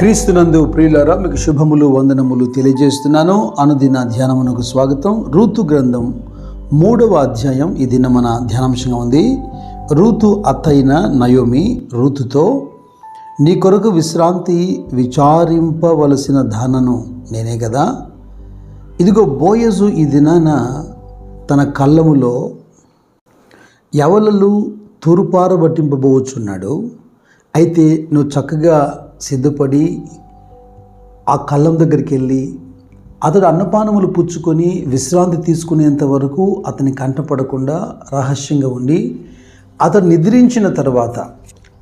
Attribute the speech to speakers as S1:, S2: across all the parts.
S1: క్రీస్తునందు ప్రియులారా మీకు శుభములు వందనములు తెలియజేస్తున్నాను. అనుదిన ధ్యానమునకు స్వాగతం. ఋతు గ్రంథం మూడవ అధ్యాయం. ఈ దిన మన ధ్యానాంశంగా ఉంది. ఋతు అత్తైన నయోమి ఋతుతో నీ కొరకు విశ్రాంతి విచారింపవలసిన ధానను నేనే కదా ఇదిగో బోయజు ఈ దినాన తన కళ్ళములో ఎవలలు తూర్పారబట్టింపబోచున్నాడు. అయితే నువ్వు చక్కగా సిద్ధపడి ఆ కళ్ళం దగ్గరికి వెళ్ళి అతడు అన్నపానములు పుచ్చుకొని విశ్రాంతి తీసుకునేంత వరకు అతని కంటపడకుండా రహస్యంగా ఉండి అతడు నిద్రించిన తర్వాత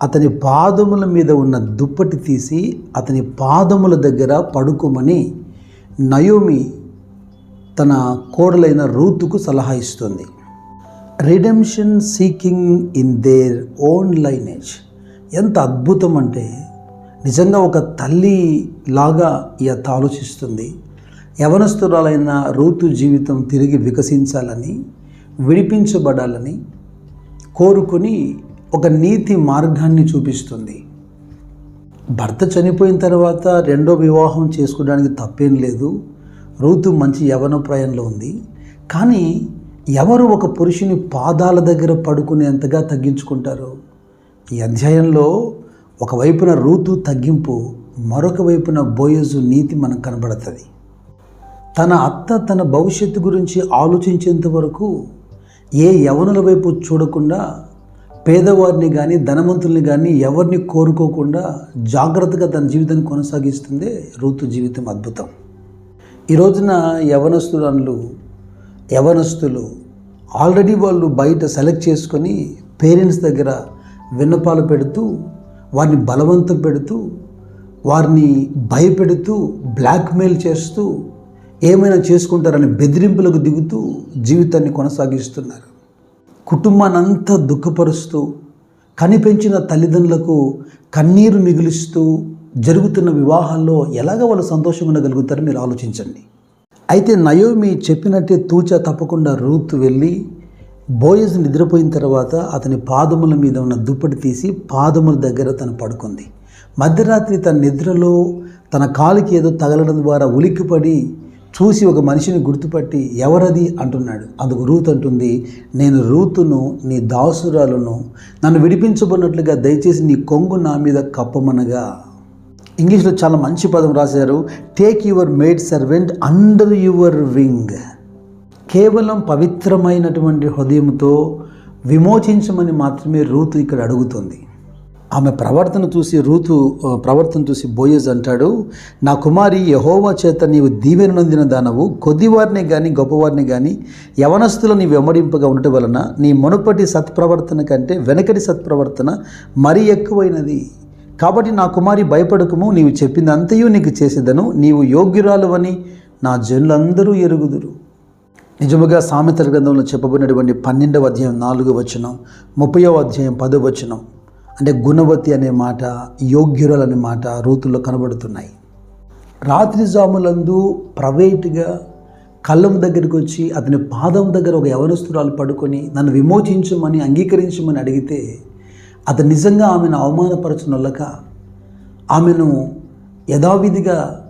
S1: అతని పాదముల మీద ఉన్న దుప్పటి తీసి అతని పాదముల దగ్గర పడుకోమని నయోమి తన కోడలైన రూతుకు సలహా ఇస్తుంది. Redemption seeking in their own lineage ఎంత అద్భుతం అంటే నిజంగా ఒక తల్లి లాగా ఈ ఆలోచిస్తుంది. యవనస్తురాలైన రూతు జీవితం తిరిగి వికసించాలని విడిపించబడాలని కోరుకొని ఒక నీతి మార్గాన్ని చూపిస్తుంది. భర్త చనిపోయిన తర్వాత రెండో వివాహం చేసుకోవడానికి తప్పేం లేదు. రూతు మంచి యవన ప్రాయంలో ఉంది. కానీ ఎవరు ఒక పురుషుని పాదాల దగ్గర పడుకునేంతగా తగ్గించుకుంటారు? ఈ అధ్యాయంలో ఒకవైపున రూతు తగ్గింపు మరొక వైపున బోయజు నీతి మనకు కనబడుతుంది. తన అత్త తన భవిష్యత్తు గురించి ఆలోచించేంత వరకు ఏ యవనుల వైపు చూడకుండా పేదవారిని కానీ ధనవంతుల్ని కానీ ఎవరిని కోరుకోకుండా జాగ్రత్తగా తన జీవితాన్ని కొనసాగిస్తుందే రూతు జీవితం అద్భుతం. ఈ రోజున యవనస్తులు యవనస్తులు ఆల్రెడీ వాళ్ళు బయట సెలెక్ట్ చేసుకొని పేరెంట్స్ దగ్గర విన్నపాలు పెడుతూ వారిని బలవంతం పెడుతూ వారిని భయపెడుతూ బ్లాక్మెయిల్ చేస్తూ ఏమైనా చేసుకుంటారని బెదిరింపులకు దిగుతూ జీవితాన్ని కొనసాగిస్తున్నారు. కుటుంబానంతా దుఃఖపరుస్తూ కనిపెంచిన తల్లిదండ్రులకు కన్నీరు మిగులుస్తూ జరుగుతున్న వివాహాల్లో ఎలాగ వాళ్ళు సంతోషంగా ఉండగలుగుతారో మీరు ఆలోచించండి. అయితే నయోమి చెప్పినట్టే తూచా తప్పకుండా రూత్ వెళ్ళి బోయజ్ నిద్రపోయిన తర్వాత అతని పాదముల మీద ఉన్న దుప్పటి తీసి పాదముల దగ్గర తను పడుకుంది. మధ్యరాత్రి తన నిద్రలో తన కాలికి ఏదో తగలడం ద్వారా ఉలిక్కిపడి చూసి ఒక మనిషిని గుర్తుపట్టి ఎవరది అంటున్నాడు. అందుకు రూత్ అంటుంది నేను రూతును నీ దాసురాలను నన్ను విడిపించబడినట్లుగా దయచేసి నీ కొంగు నా మీద కప్పమనగా. ఇంగ్లీష్లో చాలా మంచి పదం రాశారు take your maid servant under your wing కేవలం పవిత్రమైనటువంటి హృదయంతో విమోచించమని మాత్రమే రూతు ఇక్కడ అడుగుతుంది. ఆమె ప్రవర్తన చూసి రూతు ప్రవర్తన చూసి బోయజ్ అంటాడు నా కుమారి యహోవా చేత నీవు దీవెన నొందిన దానవు కొద్దివారిని కానీ గొప్పవారిని కానీ యవనస్తులు నీ వెంబడింపగా ఉండటం వలన నీ మునుపటి సత్ప్రవర్తన కంటే వెనకటి సత్ప్రవర్తన మరీ ఎక్కువైనది. కాబట్టి నా కుమారి భయపడకము నీవు చెప్పిందంతయు నీకు చేసేదను నీవు యోగ్యురాలువని నా జనులందరూ ఎరుగుదురు. నిజముగా సామెతల గ్రంథంలో చెప్పబడినటువంటి పన్నెండవ అధ్యాయం నాలుగో వచనం ముప్పయో అధ్యాయం పదో వచనం అంటే గుణవతి అనే మాట యోగ్యురాలు అనే మాట రూతుల్లో కనబడుతున్నాయి. రాత్రి జాములందు ప్రైవేట్గా కళ్ళం దగ్గరికి వచ్చి అతని పాదం దగ్గర ఒక యవనస్తురాలు పడుకొని నన్ను విమోచించమని అంగీకరించమని అడిగితే అతను నిజంగా ఆమెను అవమానపరచునొల్లక ఆమెను యథావిధిగా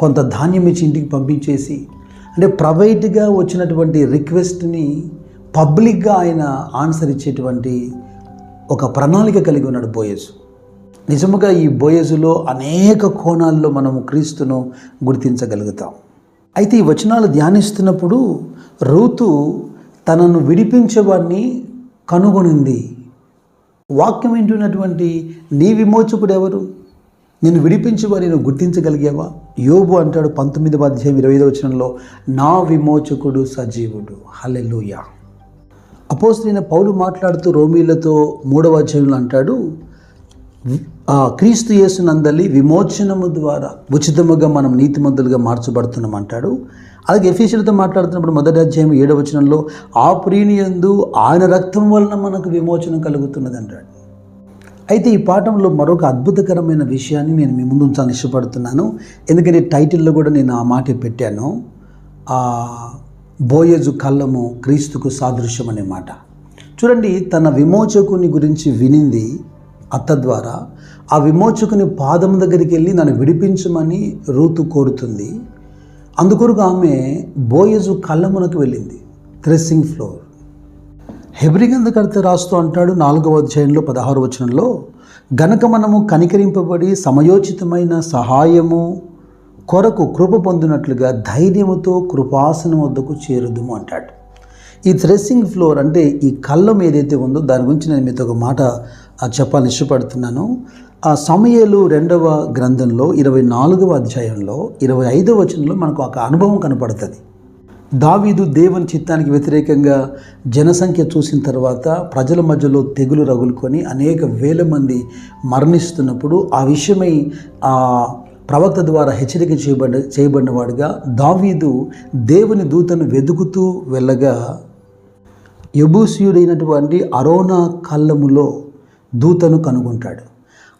S1: కొంత ధాన్యం ఇచ్చి ఇంటికి పంపించేసి అంటే ప్రైవేట్గా వచ్చినటువంటి రిక్వెస్ట్ని పబ్లిక్గా ఆయన ఆన్సర్ ఇచ్చేటువంటి ఒక ప్రణాళిక కలిగి ఉన్నాడు బోయసు. నిజముగా ఈ బోయజులో అనేక కోణాల్లో మనము క్రీస్తును గుర్తించగలుగుతాం. అయితే ఈ వచనాలు ధ్యానిస్తున్నప్పుడు రూతు తనను విడిపించేవాడిని కనుగొనింది. వాక్యం వింటున్నటువంటి నీ విమోచకుడు ఎవరు? నేను విడిపించేవారి నువ్వు గుర్తించగలిగావా? యోబు అంటాడు పంతొమ్మిదవ అధ్యాయం ఇరవై ఐదవ వచనంలో నా విమోచకుడు సజీవుడు. హల్లెలూయా. అపోస్తులైన పౌలు మాట్లాడుతూ రోమీలతో మూడవ అధ్యాయంలో అంటాడు క్రీస్తు యేసునందలి విమోచనము ద్వారా ఉచితముగా మనం నీతిమంతులుగా మార్చబడుతున్నాం అంటాడు. అలాగే ఎఫీషియల్తో మాట్లాడుతున్నప్పుడు మొదటి అధ్యాయం ఏడవ వచనంలో ఆ ప్రీనియందు ఆయన రక్తం వలన మనకు విమోచనం కలుగుతున్నది అంటాడు. అయితే ఈ పాఠంలో మరొక అద్భుతకరమైన విషయాన్ని నేను మీ ముందు ఉంచాలని ఇష్టపడుతున్నాను. ఎందుకంటే టైటిల్లో కూడా నేను ఆ మాట పెట్టాను. ఆ బోయజు కళ్ళము క్రీస్తుకు సాదృశ్యం అనే మాట. చూడండి తన విమోచకుని గురించి వినింది అత్త ద్వారా. ఆ విమోచకుని పాదం దగ్గరికి వెళ్ళి నన్ను విడిపించమని రూతు కోరుతుంది. అందుకొరకు ఆమె బోయజు కళ్ళమునకు వెళ్ళింది. థ్రెస్సింగ్ ఫ్లోర్. హెబ్రిగంధకర్త రాస్తూ అంటాడు నాలుగవ అధ్యాయంలో పదహారు వచనంలో గనక మనము కనికరింపబడి సమయోచితమైన సహాయము కొరకు కృప పొందినట్లుగా ధైర్యముతో కృపాసనం వద్దకు చేరుదుము అంటాడు. ఈ థ్రెస్సింగ్ ఫ్లోర్ అంటే ఈ కళ్ళం ఏదైతే ఉందో దాని గురించి నేను మీతో ఒక మాట చెప్పాలని ఇష్టపడుతున్నాను. ఆ సమయలు రెండవ గ్రంథంలో ఇరవై నాలుగవ అధ్యాయంలో ఇరవై ఐదవ వచనంలో మనకు ఒక అనుభవం కనపడుతుంది. దావీదు దేవుని చిత్తానికి వ్యతిరేకంగా జనసంఖ్య చూసిన తర్వాత ప్రజల మధ్యలో తెగులు రగులుకొని అనేక వేల మంది మరణిస్తున్నప్పుడు ఆ విషయమై ఆ ప్రవక్త ద్వారా హెచ్చరిక చేయబడి చేయబడినవాడుగా దావీదు దేవుని దూతను వెతుకుతూ వెళ్ళగా యబూసియుడైనటువంటి అరోనా కళ్ళములో దూతను కనుగొంటాడు.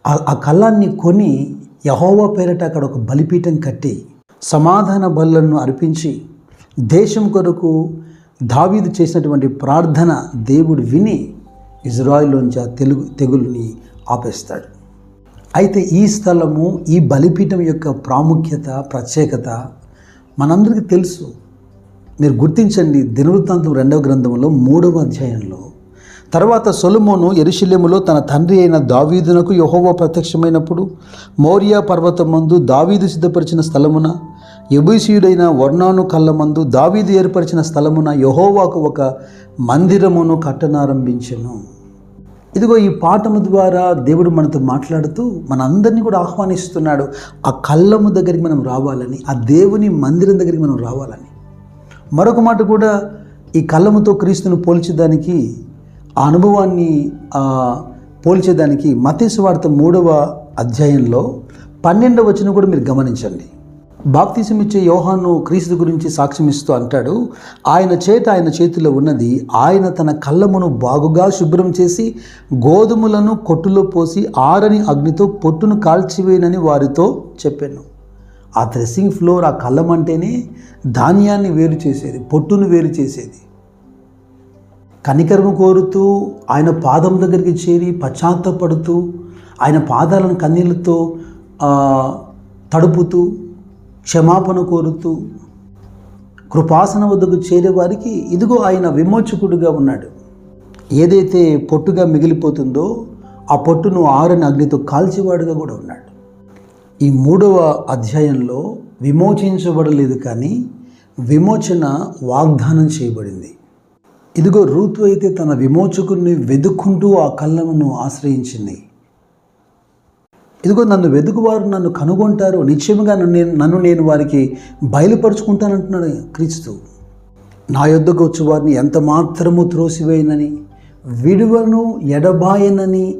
S1: ఆ- ఆ కళ్ళాన్ని కొని యహోవా పేరట అక్కడ ఒక బలిపీఠం కట్టి సమాధాన బలులను అర్పించి దేశం కొరకు దావీదు చేసినటువంటి ప్రార్థన దేవుడు విని ఇజ్రాయిల్లోంచి ఆ తెలుగు తెగులుని ఆపేస్తాడు. అయితే ఈ స్థలము ఈ బలిపీఠం యొక్క ప్రాముఖ్యత ప్రత్యేకత మనందరికీ తెలుసు. మీరు గుర్తించండి దినవృత్తాంతం రెండవ గ్రంథంలో మూడవ అధ్యాయంలో. తర్వాత సొలుమోను ఎరుశల్యములో తన తండ్రి అయిన దావీదునకు యెహోవా ప్రత్యక్షమైనప్పుడు మౌర్య పర్వతం మందు దావీదు సిద్ధపరిచిన స్థలమున యబూసీయుడైన వర్ణాను కళ్ళమందు దావీదు ఏర్పరిచిన స్థలమున యహోవాకు ఒక మందిరమును కట్టనారంభించను. ఇదిగో ఈ పాఠము ద్వారా దేవుడు మనతో మాట్లాడుతూ మనందరినీ కూడా ఆహ్వానిస్తున్నాడు. ఆ కళ్ళము దగ్గరికి మనం రావాలని ఆ దేవుని మందిరం దగ్గరికి మనం రావాలని. మరొక మాట కూడా ఈ కళ్ళముతో క్రీస్తును పోల్చేదానికి ఆ అనుభవాన్ని పోల్చేదానికి మతేశ్వార్త మూడవ అధ్యాయంలో పన్నెండవ వచ్చిన కూడా మీరు గమనించండి. బాప్తీసం ఇచ్చే యోహాను క్రీస్తు గురించి సాక్ష్యమిస్తూ అంటాడు ఆయన చేత ఆయన చేతిలో ఉన్నది ఆయన తన కళ్ళమును బాగుగా శుభ్రం చేసి గోధుమలను కొట్టులో పోసి ఆరని అగ్నితో పొట్టును కాల్చివేయనని వారితో చెప్పాను. ఆ డ్రెస్సింగ్ ఫ్లోర్ ఆ కళ్ళం అంటేనే ధాన్యాన్ని వేరు చేసేది పొట్టును వేరు చేసేది. కనికరము కోరుతూ ఆయన పాదం దగ్గరికి చేరి పశ్చాత్తపడుతూ ఆయన పాదాలను కన్నీళ్ళతో తడుపుతూ క్షమాపణ కోరుతూ కృపాసన వద్దకు చేరే వారికి ఇదిగో ఆయన విమోచకుడుగా ఉన్నాడు. ఏదైతే పొట్టుగా మిగిలిపోతుందో ఆ పొట్టును ఆరని అగ్నితో కాల్చేవాడుగా కూడా ఉన్నాడు. ఈ మూడవ అధ్యాయంలో విమోచించబడలేదు కానీ విమోచన వాగ్దానం చేయబడింది. ఇదిగో రూతు అయితే తన విమోచకుడిని వెతుక్కుంటూ ఆ కళ్ళమును ఆశ్రయించింది. ఇదిగో నన్ను వెతుకువారు నన్ను కనుగొంటారు. నిశ్చయముగా నన్ను నేను నన్ను నేను వారికి బయలుపరుచుకుంటానంటున్నాడు క్రీస్తు నా యొద్దకు వచ్చి వారిని ఎంత మాత్రము త్రోసివేయనని విడువను ఎడబాయనని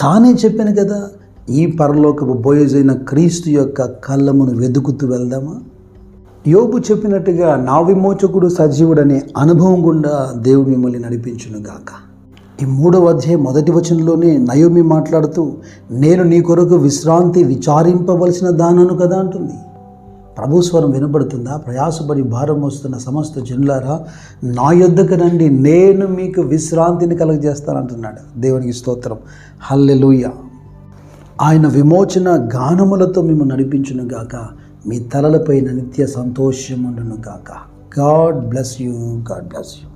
S1: తానే చెప్పాను కదా. ఈ పరలోకపు బోయజైన క్రీస్తు యొక్క కళ్ళమును వెతుకుతూ వెళ్దామా? యోబు చెప్పినట్టుగా నా విమోచకుడు సజీవుడనే అనుభవం గుండా దేవుడు మిమ్మల్ని నడిపించును గాక ఈ మూడవ అధ్యాయం మొదటి వచనంలోనే నయోమి మాట్లాడుతూ నేను నీ కొరకు విశ్రాంతి విచారింపవలసిన దానను కదా అంటుంది. ప్రభు స్వరం వినబడుతుందా? ప్రయాసపడి భారం వస్తున్న సమస్త జనులారా నా యొద్దకు రండి నేను మీకు విశ్రాంతిని కలగజేస్తానంటున్నాడు. దేవునికి స్తోత్రం. హల్లెలూయ. ఆయన విమోచన గానములతో మేము నడిపించును గాక. మీ తలలపైన నిత్య సంతోషం ఉండును గాక. God bless you. God bless you.